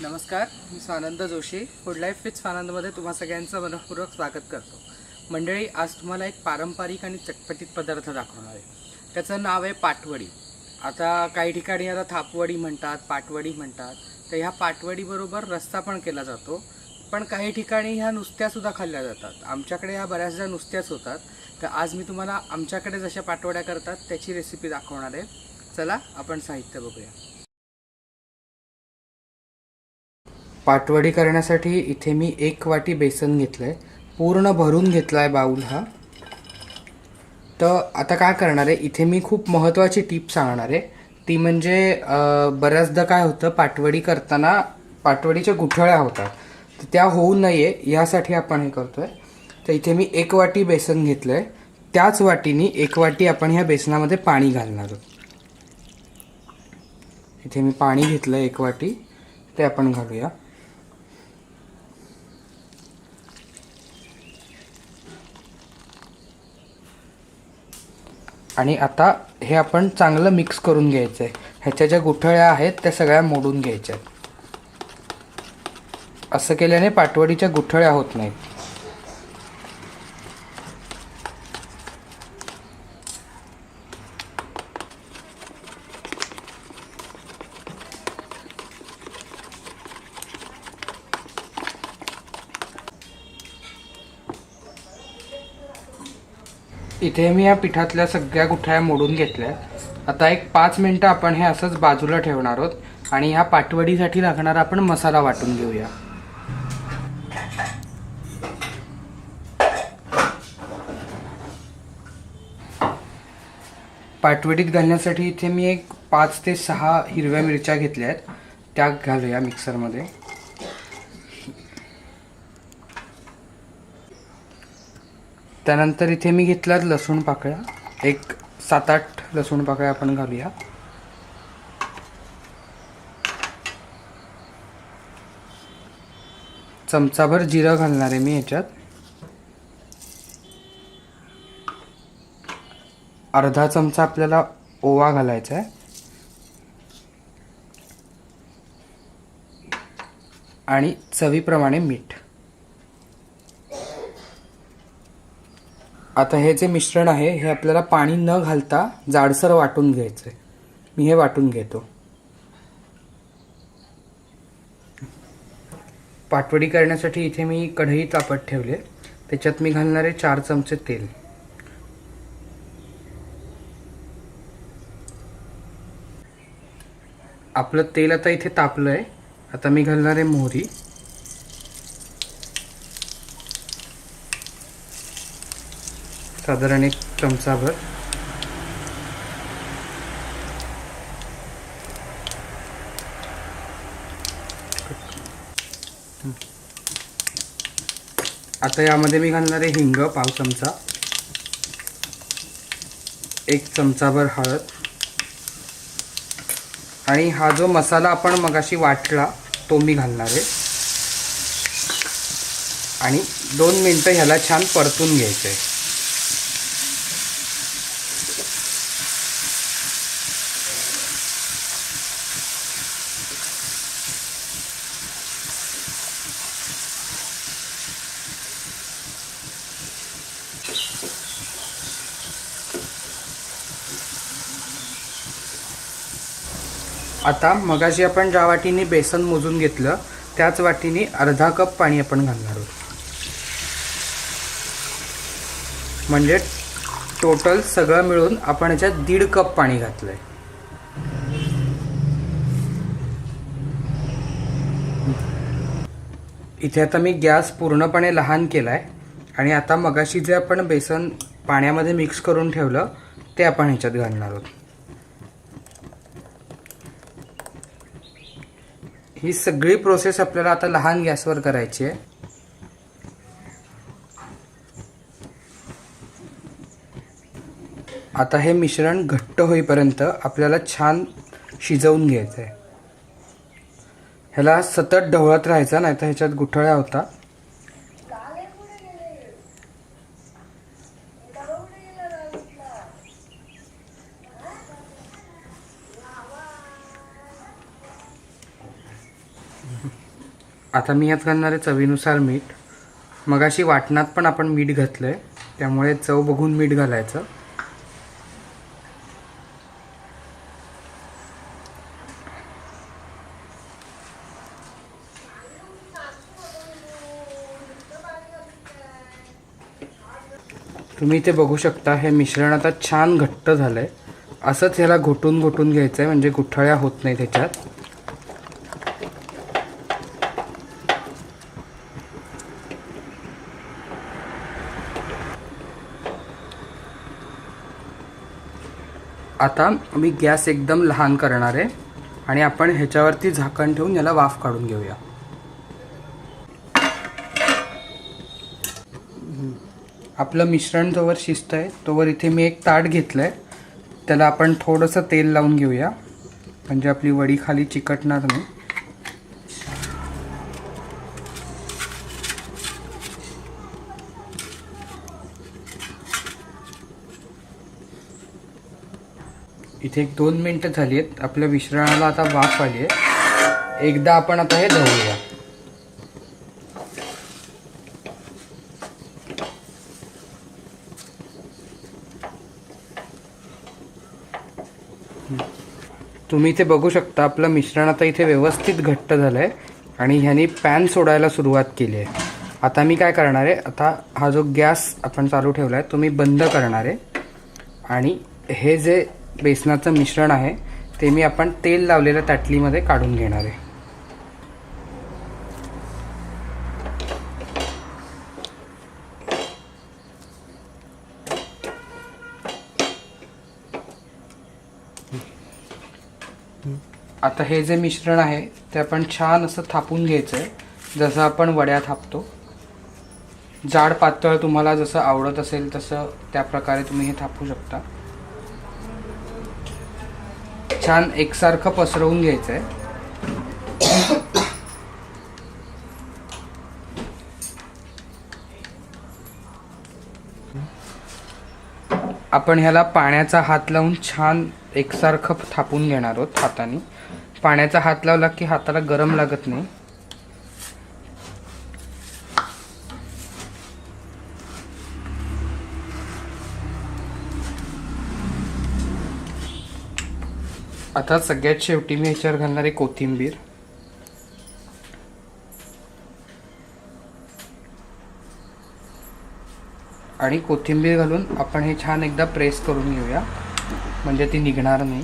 नमस्कार मी Swanand Joshi. Food life with स्वानंदमध्ये तुम्हा सगळ्यांचं मनपूर्वक स्वागत करतो. मंडळी आज तुम्हाला एक पारंपरिक आणि चटपटीत पदार्थ दाखवणार आहे. त्याचं नाव आहे पाटवडी. आता काही ठिकाणी आता थापवडी म्हणतात पाटवडी म्हणतात. तर ह्या पाटवडीबरोबर रस्सा पण केला जातो. पण काही ठिकाणी ह्या नुसत्यासुद्धा खाल्ल्या जातात. आमच्याकडे ह्या बऱ्याचदा नुसत्याच होतात. तर आज मी तुम्हाला आमच्याकडे जशा पाटवड्या करतात त्याची रेसिपी दाखवणार आहे. चला आपण साहित्य बघूया. पाटवडी करण्यासाठी इथे मी एक वाटी बेसन घेतलं आहे पूर्ण भरून घेतला आहे बाऊल हा. तर आता काय करणार आहे? इथे मी खूप महत्त्वाची टीप सांगणार आहे. ती म्हणजे बऱ्याचदा काय होतं पाटवडी करताना पाटवडीच्या गुठळ्या होतात. तर त्या होऊ नये यासाठी आपण हे करतो आहे तर इथे मी एक वाटी बेसन घेतलं आहे त्याच वाटीनी एक वाटी आपण ह्या बेसनामध्ये पाणी घालणार आहोत. इथे मी पाणी घेतलं एक वाटी. ते आपण घालूया. आणि आता हे आपण चांगलं मिक्स करून घ्यायचं आहे ह्याच्या ज्या गुठळ्या आहेत त्या सगळ्या मोडून घ्यायच्या आहेत असं केल्याने पाटवडीच्या गुठळ्या होत नाहीत. इथे मी या पिठातल्या सगळ्या गुठळ्या मोडून घेतल्या आता एक पाच मिनटं आपण हे असंच बाजूला ठेवणार आहोत आणि ह्या पाटवडीसाठी लागणारा आपण मसाला वाटून घेऊया. पाटवडीत घालण्यासाठी इथे मी एक पाच ते सहा हिरव्या मिरच्या घेतल्या आहेत त्या घालूया मिक्सरमध्ये. त्यानंतर इथे मी घेतल्यात लसूण पाकळ्या. एक सात आठ लसूण पाकळ्या आपण घालूया. चमचाभर जिरं घालणार आहे मी ह्याच्यात. अर्धा चमचा आपल्याला ओवा घालायचा आहे. आणि चवीप्रमाणे मीठ. आता हे जे मिश्रण आहे हे आपल्याला पाणी न घालता जाडसर वाटून घ्यायचं आहे मी हे वाटून घेतो. पाटवडी करण्यासाठी इथे मी कढई तापत ठेवले त्याच्यात मी घालणार आहे चार चमचे तेल. आपलं तेल आता इथे तापलं आहे आता मी घालणार आहे मोहरी. साधारण एक चमचाभर आता यामध्ये मी घालणार आहे हिंग पाव चमचा. एक चमचाभर हळद. आणि हा जो मसाला आपण मगाशी वाटला तो मी घालणार आहे. आणि दोन मिनटं ह्याला छान परतून घ्यायचं आहे आता मगाशी आपण ज्या वाटीने बेसन मोजून घेतलं त्याच वाटीने अर्धा कप पाणी आपण घालणार आहोत. म्हणजे टोटल सगळं मिळून आपण याच्यात दीड कप पाणी घातलंय. इथे आता मी गॅस पूर्णपणे लहान केलाय आणि आता मगाशी जे आपण बेसन पाण्यामध्ये मिक्स करून ठेवलं ते आपण ह्याच्यात घालणार आहोत. ही सगळी प्रोसेस आपल्याला आता लहान गॅसवर करायची आहे. आता हे मिश्रण घट्ट होईपर्यंत आपल्याला छान शिजवून घ्यायचं आहे ह्याला सतत ढवळत राहायचं नाही तर ह्याच्यात गुठळ्या होता आता मी यात घालणार आहे चवीनुसार मीठ. मगाशी वाटणात पण आपण मीठ घातलं आहे त्यामुळे चव बघून मीठ घालायचं. तुम्ही इथे बघू शकता हे मिश्रण आता छान घट्ट झालं आहे असंच ह्याला घोटून घोटून घ्यायचं आहे म्हणजे गुठळ्या होत नाही त्याच्यात. आता मी गॅस एकदम लहान करणार आहे आणि आपण ह्याच्यावरती झाकण ठेवून याला वाफ काढून घेऊया. आपलं मिश्रण जोवर शिजतं आहे तोवर इथे मी एक ताट घेतलं आहे त्याला आपण थोडंसं तेल लावून घेऊया. म्हणजे आपली वडी खाली चिकटणार नाही. इथे एक दोन मिनटं झाली आहेत आपल्या मिश्रणाला आता वाफ आली आहे एकदा आपण आता हे धरूया. तुम्ही इथे बघू शकता आपलं मिश्रण आता इथे व्यवस्थित घट्ट झालं आहे आणि ह्यानी पॅन सोडायला सुरुवात केली आहे आता मी काय करणार आहे आता हा जो गॅस आपण चालू ठेवला आहे तो मी बंद करणार आहे. आणि हे जे बेसनाचं मिश्रण आहे ते मी आपण तेल लावलेल्या ताटलीमध्ये काढून घेणार आहे. आता हे जे मिश्रण आहे ते आपण छान असं थापून घ्यायचं आहे जसं आपण वड्या थापतो. जाड पातळ तुम्हाला जसं आवडत असेल तसं त्या प्रकारे तुम्ही हे थापू शकता. छान एकसारखं पसरवून घ्यायचं आहे आपण ह्याला पाण्याचा हात लावून छान एकसारखं थापून घेणार आहोत हाताने. पाण्याचा हात लावला की हाताला गरम लागत नाही. आता सगळ्यात शेवटी मी ह्याच्यावर घालणार आहे कोथिंबीर. आणि कोथिंबीर घालून आपण हे छान एकदा प्रेस करून घेऊया. म्हणजे ती निघणार नाही.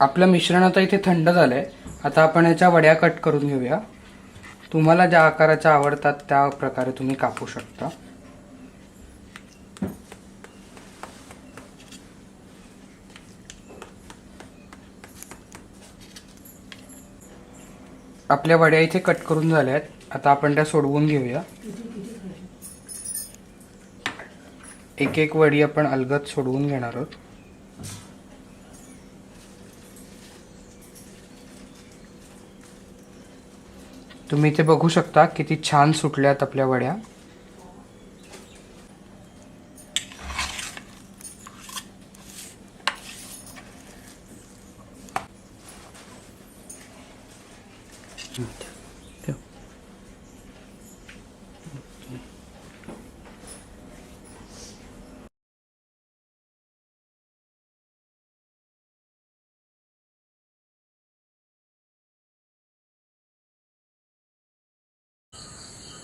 आपलं मिश्रण आता इथे थंड झालं आहे आता आपण ह्याच्या वड्या कट करून घेऊया. तुम्हाला ज्या आकाराच्या आवडतात त्या प्रकारे तुम्ही कापू शकता. आपल्या वड्या इथे कट करून झाल्या आहेत आता आपण त्या सोडवून घेऊया. एक एक वडी आपण अलगद सोडवून घेणार आहोत. तुम्ही इथे बघू शकता किती छान सुटल्यात आपल्या वड्या.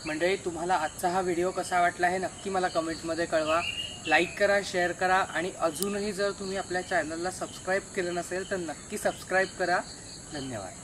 मंडळी तुम्हाला आजचा हा व्हिडिओ कसा वाटला हे नक्की मला कमेंटमध्ये कळवा. लाईक करा शेअर करा आणि अजूनही जर तुम्ही आपल्या चॅनलला सबस्क्राईब केलं नसेल तर नक्की सबस्क्राईब करा. धन्यवाद.